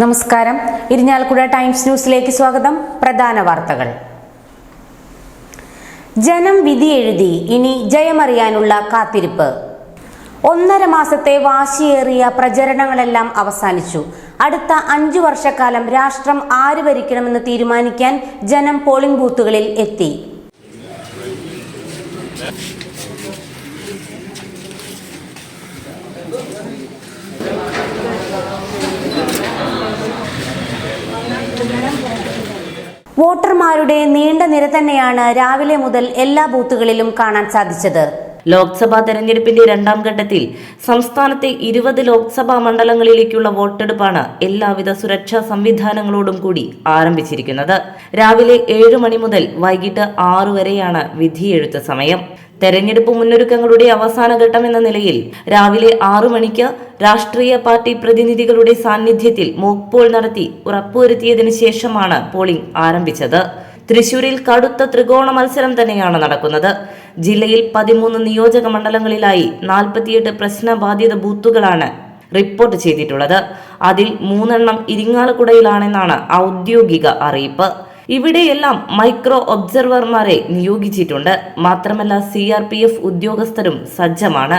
നമസ്കാരം. ഇരിഞ്ഞാലക്കുട ടൈംസ് ന്യൂസിലേക്ക് സ്വാഗതം. പ്രധാന വാർത്തകൾ. ജനം വിധി എഴുതി ഇനി ജയമറിയാനുള്ള കാത്തിരിപ്പ്. ഒന്നര മാസത്തെ വാശിയേറിയ പ്രചരണങ്ങളെല്ലാം അവസാനിച്ചു. അടുത്ത അഞ്ചു വർഷക്കാലം രാഷ്ട്രം ആര് ഭരിക്കണമെന്ന് തീരുമാനിക്കാൻ ജനം പോളിംഗ് ബൂത്തുകളിൽ എത്തി. വോട്ടർമാരുടെ നീണ്ട നിര തന്നെയാണ് രാവിലെ മുതൽ എല്ലാ ബൂത്തുകളിലും കാണാൻ സാധിച്ചത്. ലോക്സഭാ തെരഞ്ഞെടുപ്പിന്റെ രണ്ടാം ഘട്ടത്തിൽ സംസ്ഥാനത്തെ ഇരുപത് ലോക്സഭാ മണ്ഡലങ്ങളിലേക്കുള്ള വോട്ടെടുപ്പാണ് എല്ലാവിധ സുരക്ഷാ സംവിധാനങ്ങളോടും കൂടി ആരംഭിച്ചിരിക്കുന്നത്. രാവിലെ ഏഴ് മണി മുതൽ വൈകിട്ട് ആറു വരെയാണ് വിധിയെഴുത്ത് സമയം. തെരഞ്ഞെടുപ്പ് മുന്നൊരുക്കങ്ങളുടെ അവസാന ഘട്ടം എന്ന നിലയിൽ രാവിലെ ആറു മണിക്ക് രാഷ്ട്രീയ പാർട്ടി പ്രതിനിധികളുടെ സാന്നിധ്യത്തിൽ മോക് പോൾ നടത്തി ഉറപ്പുവരുത്തിയതിനു ശേഷമാണ് പോളിംഗ് ആരംഭിച്ചത്. തൃശൂരിൽ കടുത്ത ത്രികോണ മത്സരം തന്നെയാണ് നടക്കുന്നത്. ജില്ലയിൽ പതിമൂന്ന് നിയോജക മണ്ഡലങ്ങളിലായി നാൽപ്പത്തിയെട്ട് പ്രശ്നബാധിത ബൂത്തുകളാണ് റിപ്പോർട്ട് ചെയ്തിട്ടുള്ളത്. അതിൽ മൂന്നെണ്ണം ഇരിങ്ങാലക്കുടയിലാണെന്നാണ് ഔദ്യോഗിക അറിയിപ്പ്. ഇവിടെയെല്ലാം മൈക്രോ ഒബ്സർവർമാരെ നിയോഗിച്ചിട്ടുണ്ട്. മാത്രമല്ല സി ആർ പി എഫ് ഉദ്യോഗസ്ഥരും സജ്ജമാണ്.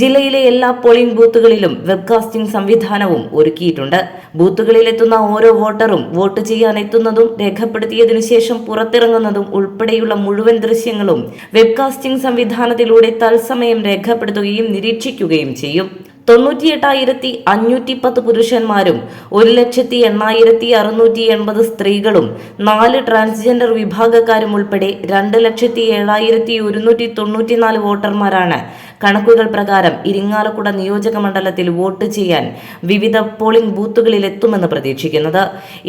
ജില്ലയിലെ എല്ലാ പോളിംഗ് ബൂത്തുകളിലും വെബ്കാസ്റ്റിംഗ് സംവിധാനവും ഒരുക്കിയിട്ടുണ്ട്. ബൂത്തുകളിലെത്തുന്ന ഓരോ വോട്ടറും വോട്ട് ചെയ്യാൻ എത്തുന്നതും രേഖപ്പെടുത്തിയതിനു ശേഷം പുറത്തിറങ്ങുന്നതും ഉൾപ്പെടെയുള്ള മുഴുവൻ ദൃശ്യങ്ങളും വെബ്കാസ്റ്റിംഗ് സംവിധാനത്തിലൂടെ തത്സമയം രേഖപ്പെടുത്തുകയും നിരീക്ഷിക്കുകയും ചെയ്യും. തൊണ്ണൂറ്റിയെട്ടായിരത്തി അഞ്ഞൂറ്റി പത്ത് പുരുഷന്മാരും ഒരു ലക്ഷത്തി എണ്ണായിരത്തി അറുന്നൂറ്റി എൺപത് സ്ത്രീകളും നാല് ട്രാൻസ്ജെൻഡർ വിഭാഗക്കാരും ഉൾപ്പെടെ രണ്ട് ലക്ഷത്തി ഏഴായിരത്തി ഒരുന്നൂറ്റി തൊണ്ണൂറ്റിനാല് വോട്ടർമാരാണ്. കണക്കുകൾ പ്രകാരം ഇരിങ്ങാലക്കുട നിയോജക മണ്ഡലത്തിൽ വോട്ട് ചെയ്യാൻ വിവിധ പോളിംഗ് ബൂത്തുകളിൽ എത്തുമെന്ന് പ്രതീക്ഷിക്കുന്നത്.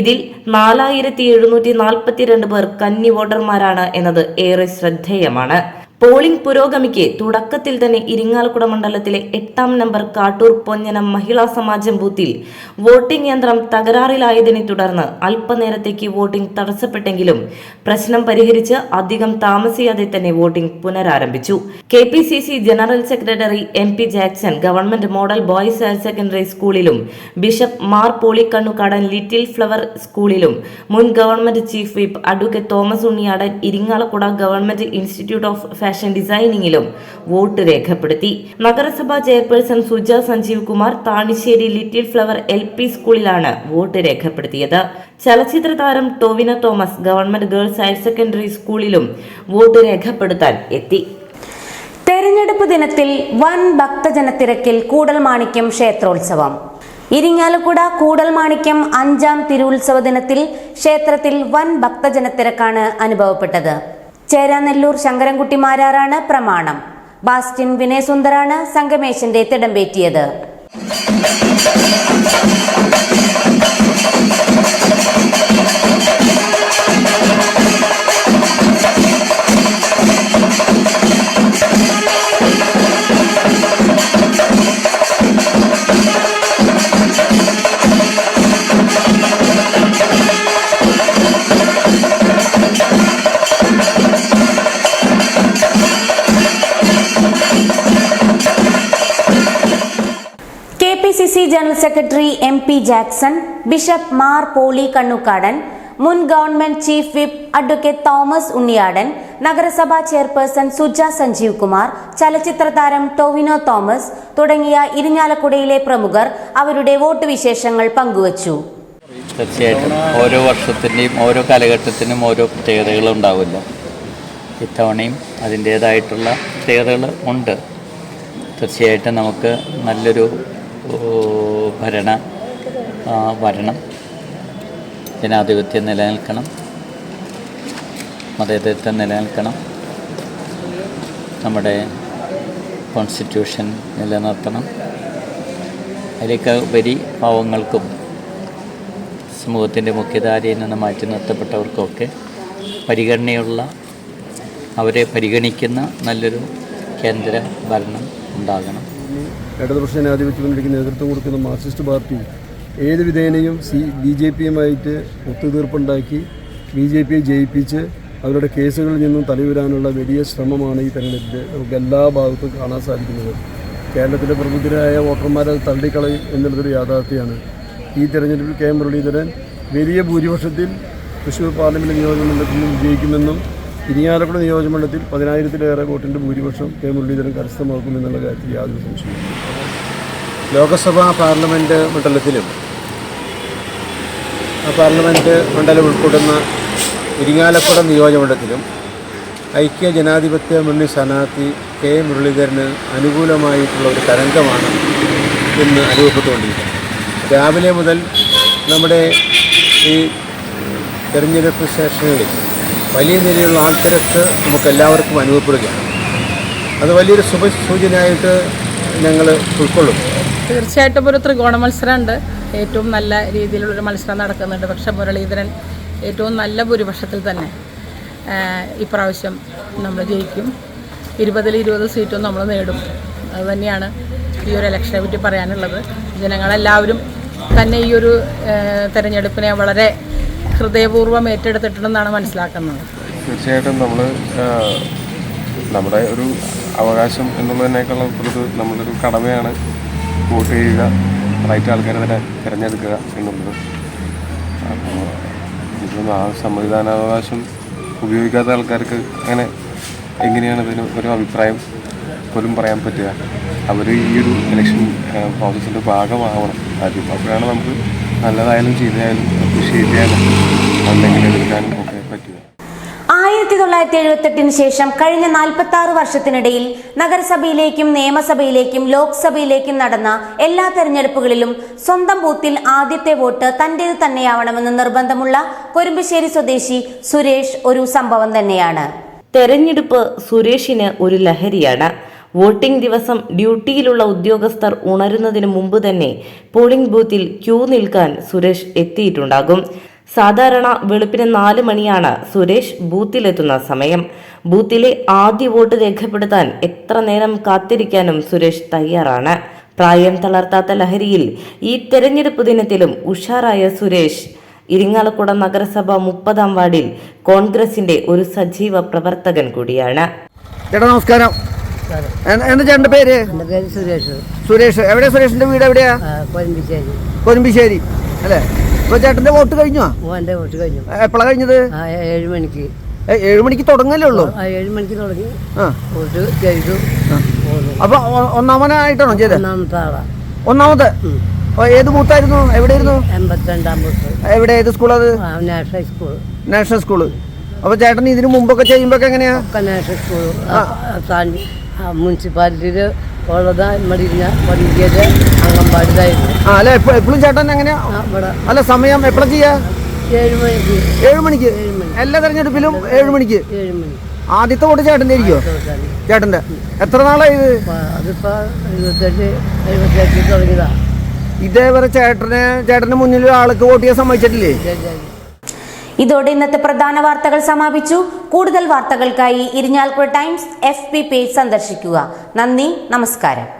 ഇതിൽ നാലായിരത്തി എഴുന്നൂറ്റി നാൽപ്പത്തിരണ്ട് പേർ കന്നി വോട്ടർമാരാണ് എന്നത് ഏറെ ശ്രദ്ധേയമാണ്. പോളിംഗ് പുരോഗമിക്കെ തുടക്കത്തിൽ തന്നെ ഇരിങ്ങാലക്കുട മണ്ഡലത്തിലെ എട്ടാം നമ്പർ കാട്ടൂർ പൊഞ്ഞനം മഹിളാ സമാജം ബൂത്തിൽ വോട്ടിംഗ് യന്ത്രം തകരാറിലായതിനെ തുടർന്ന് അല്പനേരത്തേക്ക് വോട്ടിംഗ് തടസ്സപ്പെട്ടെങ്കിലും പ്രശ്നം പരിഹരിച്ച് അധികം താമസിയാതെ തന്നെ വോട്ടിംഗ് പുനരാരംഭിച്ചു. K general secretary M P Jackson government model boys higher secondary സ്കൂളിലും bishop Mar Polykannukadan little flower സ്കൂളിലും മുൻ government chief whip advocate Thomas Unniyadan Irinjalakuda government institute of fashion ഡിസൈനിങ്ങിലും vote രേഖപ്പെടുത്തി. നഗരസഭാ chairperson Suja Sanjeev Kumar Thanissery little flower L P സ്കൂളിലാണ് vote രേഖപ്പെടുത്തിയത്. ചലച്ചിത്ര താരം Tovino Thomas government girls higher secondary സ്കൂളിലും vote രേഖപ്പെടുത്താൻ എത്തി. തെരഞ്ഞെടുപ്പ് ദിനത്തിൽ വൻ ഭക്തജനത്തിരക്കിൽ കൂടൽമാണിക്യം ക്ഷേത്രോത്സവം. ഇരിങ്ങാലക്കുട കൂടൽമാണിക്യം അഞ്ചാം തിരുവുത്സവ ദിനത്തിൽ ക്ഷേത്രത്തിൽ വൻ ഭക്തജനത്തിരക്കാണ് അനുഭവപ്പെട്ടത്. ചേരാനെല്ലൂർ ശങ്കരൻകുട്ടി മാരാറാണ് പ്രമാണം. ബാസ്റ്റിൻ വിനയസുന്ദറാണ് സംഗമേശന്റെ തിടമ്പേറ്റിയത്. C general secretary M P Jackson bishop Mar Poly Kannukkadan മുൻ government chief whip advocate Thomas Unniyadan നഗരസഭാ ചെയർപേഴ്സൺ സുജ സഞ്ജീവ് കുമാർ ചലച്ചിത്ര താരം ടോവിനോ തോമസ് തുടങ്ങിയ ഇരിഞ്ഞാലക്കുടയിലെ പ്രമുഖർ അവരുടെ വോട്ട് വിശേഷങ്ങൾ പങ്കുവച്ചു. തീർച്ചയായിട്ടും. ഓരോ വർഷത്തിന്റെയും ഓരോ കാലഘട്ടത്തിനും ഓരോ പ്രത്യേകതകൾ ഉണ്ടാവില്ല. ഇത്തവണയും അതിന്റേതായിട്ടുള്ള പ്രത്യേകതകൾ ഉണ്ട്. തീർച്ചയായിട്ടും നമുക്ക് നല്ലൊരു ഭരണ ഭരണം. ജനാധിപത്യം നിലനിൽക്കണം. മതേതരത്വം നിലനിൽക്കണം. നമ്മുടെ കോൺസ്റ്റിറ്റ്യൂഷൻ നിലനിർത്തണം. അതിലേക്ക് ഉപരി പാവങ്ങൾക്കും സമൂഹത്തിന്റെ മുഖ്യധാരയിൽ നിന്ന് മാറ്റി നിർത്തപ്പെട്ടവർക്കൊക്കെ പരിഗണനയുള്ള അവരെ പരിഗണിക്കുന്ന നല്ലൊരു കേന്ദ്ര ഭരണം ഉണ്ടാകണം. ഇടതുപക്ഷ ജനാധിപത്യ മുന്നണിക്ക് നേതൃത്വം കൊടുക്കുന്ന മാർക്സിസ്റ്റ് പാർട്ടി ഏത് വിധേനയും സി ബി ജെ പിയുമായിട്ട് ഒത്തുതീർപ്പുണ്ടാക്കി ബി ജെ പിയെ ജയിപ്പിച്ച് അവരുടെ കേസുകളിൽ നിന്നും തലയുരാനുള്ള വലിയ ശ്രമമാണ് ഈ തെരഞ്ഞെടുപ്പിൽ നമുക്ക് എല്ലാ ഭാഗത്തും കാണാൻ സാധിക്കുന്നത്. കേരളത്തിലെ പ്രമുഖരായ വോട്ടർമാരെ തള്ളിക്കളയും എന്നുള്ളതൊരു യാഥാർത്ഥ്യമാണ്. ഈ തെരഞ്ഞെടുപ്പിൽ കെ മുരളീധരൻ വലിയ ഭൂരിപക്ഷത്തിൽ തൃശ്ശൂർ പാർലമെന്റ് നിയോജകമണ്ഡലത്തിൽ മണ്ഡലത്തിൽ വിജയിക്കുമെന്നും ഇരിങ്ങാലക്കുട നിയോജകമണ്ഡലത്തിൽ പതിനായിരത്തിലേറെ വോട്ടിന്റെ ഭൂരിപക്ഷം കെ മുരളീധരൻ കരസ്ഥമാക്കുമെന്നുള്ള കാര്യത്തിൽ യാതൊരു സംശയവും ലോക്സഭാ പാർലമെന്റ് മണ്ഡലത്തിലും പാർലമെന്റ് മണ്ഡലം ഉൾപ്പെടുന്ന ഇരിങ്ങാലക്കുട നിയോജകമണ്ഡലത്തിലും ഐക്യ ജനാധിപത്യ മുന്നണി സ്ഥാനാർത്ഥി കെ മുരളീധരന് അനുകൂലമായിട്ടുള്ള ഒരു തരംഗമാണ് ഇന്ന് അനുഭവപ്പെട്ടുകൊണ്ടിരിക്കുന്നത്. രാവിലെ മുതൽ നമ്മുടെ ഈ തെരഞ്ഞെടുപ്പ് സ്റ്റേഷനുകളിൽ വലിയ നിലയിലുള്ള ആൾത്തിരക്ക് നമുക്കെല്ലാവർക്കും അനുഭവപ്പെടുകയാണ്. അത് വലിയൊരു ശുഭസൂചനയായിട്ട് ഞങ്ങൾ ഉൾക്കൊള്ളും. തീർച്ചയായിട്ടും ഒരു ത്രികോണ മത്സരമുണ്ട്. ഏറ്റവും നല്ല രീതിയിലുള്ളൊരു മത്സരം നടക്കുന്നുണ്ട്. പക്ഷേ മുരളീധരൻ ഏറ്റവും നല്ല ഭൂരിപക്ഷത്തിൽ തന്നെ ഇപ്രാവശ്യം നമ്മൾ ജയിക്കും. ഇരുപതിൽ ഇരുപത് സീറ്റും നമ്മൾ നേടും. അത് തന്നെയാണ് ഈ ഒരു ഇലക്ഷനെ പറ്റി പറയാനുള്ളത്. ജനങ്ങളെല്ലാവരും തന്നെ ഈ ഒരു തെരഞ്ഞെടുപ്പിനെ വളരെ ഹൃദയപൂർവം ഏറ്റെടുത്തിട്ടുണ്ടെന്നാണ് മനസ്സിലാക്കുന്നത്. തീർച്ചയായിട്ടും നമ്മൾ നമ്മുടെ ഒരു അവകാശം എന്നുള്ളതിനേക്കാളും അപ്പുറത്ത് നമ്മളൊരു കടമയാണ് വോട്ട് ചെയ്യുക റൈറ്റ് ആൾക്കാരെ തന്നെ തിരഞ്ഞെടുക്കുക എന്നുള്ളത്. അപ്പോൾ ഇപ്പം ആ സമ്മതിദാനാവകാശം ഉപയോഗിക്കാത്ത ആൾക്കാർക്ക് അങ്ങനെ എങ്ങനെയാണ് ഇതിന് ഒരു അഭിപ്രായം പോലും പറയാൻ പറ്റുക? അവർ ഈ ഒരു ഇലക്ഷൻ പ്രോസസ്സിന്റെ ഭാഗമാവണം. ആദ്യം അപ്പോഴാണ് നമുക്ക് നല്ലതായാലും ചീത്തയായാലും അപ്രിഷിയേറ്റ് ചെയ്യാനും അല്ലെങ്കിൽ എടുക്കാനും ഒക്കെ പറ്റുക. ആയിരത്തി തൊള്ളായിരത്തി എഴുപത്തെട്ടിന് ശേഷം കഴിഞ്ഞ നാൽപ്പത്തി ആറ് വർഷത്തിനിടയിൽ നഗരസഭയിലേക്കും നിയമസഭയിലേക്കും ലോക്സഭയിലേക്കും നടന്ന എല്ലാ തെരഞ്ഞെടുപ്പുകളിലും സ്വന്തം ബൂത്തിൽ ആദ്യത്തെ വോട്ട് തന്റേത് തന്നെയാവണമെന്ന് നിർബന്ധമുള്ള കൊരുമ്പശ്ശേരി സ്വദേശി സുരേഷ് ഒരു സംഭവം തന്നെയാണ്. തെരഞ്ഞെടുപ്പ് സുരേഷിന് ഒരു ലഹരിയാണ്. വോട്ടിംഗ് ദിവസം ഡ്യൂട്ടിയിലുള്ള ഉദ്യോഗസ്ഥർ ഉണരുന്നതിന് മുമ്പ് തന്നെ പോളിംഗ് ബൂത്തിൽ ക്യൂ നിൽക്കാൻ സുരേഷ് എത്തിയിട്ടുണ്ടാകും. സാധാരണ വെളുപ്പിന് നാല് മണിയാണ് സുരേഷ് ബൂത്തിലെത്തുന്ന സമയം. ബൂത്തിലെ ആദ്യ വോട്ട് രേഖപ്പെടുത്താൻ എത്ര നേരം കാത്തിരിക്കാനും സുരേഷ് തയ്യാറാണ്. പ്രായം തളർത്താത്ത ലഹരിയിൽ ഈ തെരഞ്ഞെടുപ്പ് ദിനത്തിലും ഉഷാറായ സുരേഷ്. ഇരിങ്ങാലക്കുട നഗരസഭ മുപ്പതാം വാർഡിൽ കോൺഗ്രസിന്റെ ഒരു സജീവ പ്രവർത്തകൻ കൂടിയാണ്. ചേട്ടാ നമസ്കാരം. എന്ത് ചേട്ടന്റെ പേര്? സുരേഷ്. സുരേഷ്. എവിടെയാ സുരേഷിന്റെ വീട് എവിടെയാ? കൊരമ്പിശ്ശേരി. കൊരമ്പിശ്ശേരി. അല്ലേ? ഇപ്പോൾ ചേട്ടന്റെ വോട്ട് കഴിഞ്ഞോ? എന്റെ വോട്ട് കഴിഞ്ഞു. എപ്പോഴാ കഴിഞ്ഞത്? ഏഴ് മണിക്ക്. ഏഴ് മണിക്ക് തുടങ്ങല്ലേ ഉള്ളൂ? ഏഴ് മണിക്ക് തുടങ്ങി. വോട്ട് ചെയ്തു. അപ്പൊ ഒന്നാമനായിട്ടാണോ ചെയ്തത് ഒന്നാമത്തെ ആളാ. ഒന്നാമത്തെ? ഏത് ബൂത്തായിരുന്നു? എവിടെയായിരുന്നു? എൺപത്തിരണ്ടാം ബൂത്ത്. എവിടെ ഏത് സ്കൂൾ അത് നാഷണൽ സ്കൂൾ. National school. അപ്പൊ ചേട്ടൻ ഇതിനു മുമ്പൊക്കെ ചെയ്യുമ്പോ എങ്ങനെയാ? നാഷണൽ സ്കൂൾ മുനിസിപ്പാലിറ്റിയിൽ ഉള്ളത് ഇവിടെ ഇരുന്ന വണ്ടിയുടെ അംഗൻവാടിയിലായിരുന്നു. ആ അല്ല? എപ്പോ എപ്പോഴും ചേട്ടൻ എങ്ങനെയാ? ഇവിടെ അല്ല സമയം ചെയ്യാ? ഏഴ് മണിക്ക്. ഏഴ് മണിക്ക്? എല്ലാ തെരഞ്ഞെടുപ്പിലും ഏഴ് മണിക്ക്? ഏഴ് മണി. ആദ്യത്തെ വോട്ട് ചേട്ടന്റെ ദിവസമാണ് ചേട്ടന്റെ. എത്ര നാളായി ഇത്? അതിപ്പോൾ എഴുപത്തെട്ട് ഇതേവരെ ചേട്ടനെ ചേട്ടന്റെ മുന്നിൽ ആൾക്ക് വോട്ട് ചെയ്യാൻ സമ്മതിച്ചിട്ടില്ലേ? ഇതോടെ ഇന്നത്തെ പ്രധാന വാർത്തകൾ സമാപിച്ചു. കൂടുതൽ വാർത്തകൾക്കായി ഇരിഞ്ഞാൽക്കുഴ ടൈംസ് എഫ് പേജ് സന്ദർശിക്കുക. നന്ദി നമസ്കാരം.